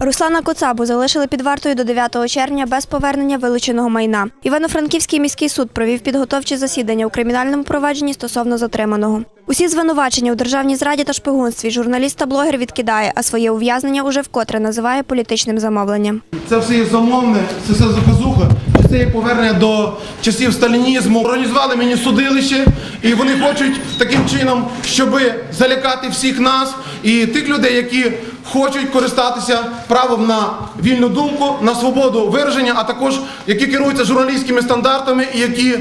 Руслана Коцабу залишили під вартою до 9 червня без повернення вилученого майна. Івано-Франківський міський суд провів підготовчі засідання у кримінальному провадженні стосовно затриманого. Усі звинувачення у державній зраді та шпигунстві журналіст та блогер відкидає, а своє ув'язнення уже вкотре називає політичним замовленням. Це все є замовне, це все заказуха, це повернення до часів сталінізму. Організували мені судилище, і вони хочуть таким чином, щоб залякати всіх нас і тих людей, які хочуть користатися правом на вільну думку, на свободу вираження, а також які керуються журналістськими стандартами і які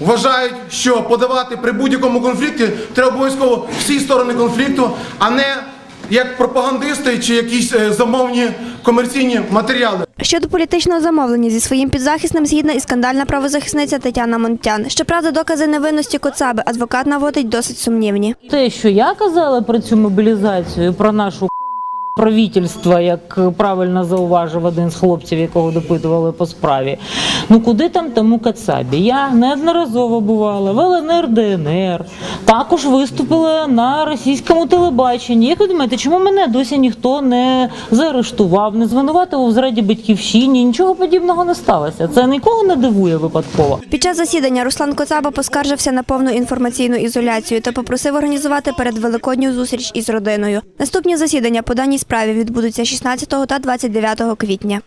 вважають, що подавати при будь-якому конфлікті треба обов'язково всі сторони конфлікту, а не як пропагандисти чи якісь е, замовні комерційні матеріали. Щодо політичного замовлення зі своїм підзахисним згідна і скандальна правозахисниця Тетяна Монтян. Щоправда, докази невинності Коцаби адвокат наводить досить сумнівні. Те, що я казала про цю мобілізацію, про нашу правительство, як правильно зауважив один з хлопців, якого допитували по справі. Ну куди там тому Кацабі? Я неодноразово бувала в ЛНР, ДНР, також виступила на російському телебаченні. Як ви думаєте, чому мене досі ніхто не заарештував, не звинуватив в зраді батьківщині? Нічого подібного не сталося. Це нікого не дивує випадково. Під час засідання Руслан Коцаба поскаржився на повну інформаційну ізоляцію та попросив організувати передвеликодню зустріч із родиною. Наступні засідання по даній справі відбудуться 16 та 29 квітня.